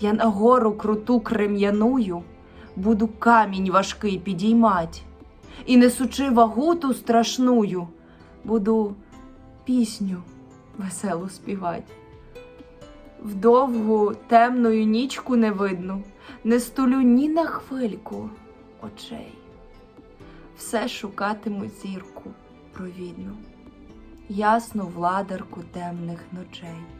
Я на гору круту крем'яную буду камінь важкий підіймать, і несучи вагу ту страшную, буду пісню веселу співать. Вдовгу темною нічку не видну, не стулю ні на хвильку очей. Все шукатиму зірку провідну, ясну владарку темних ночей.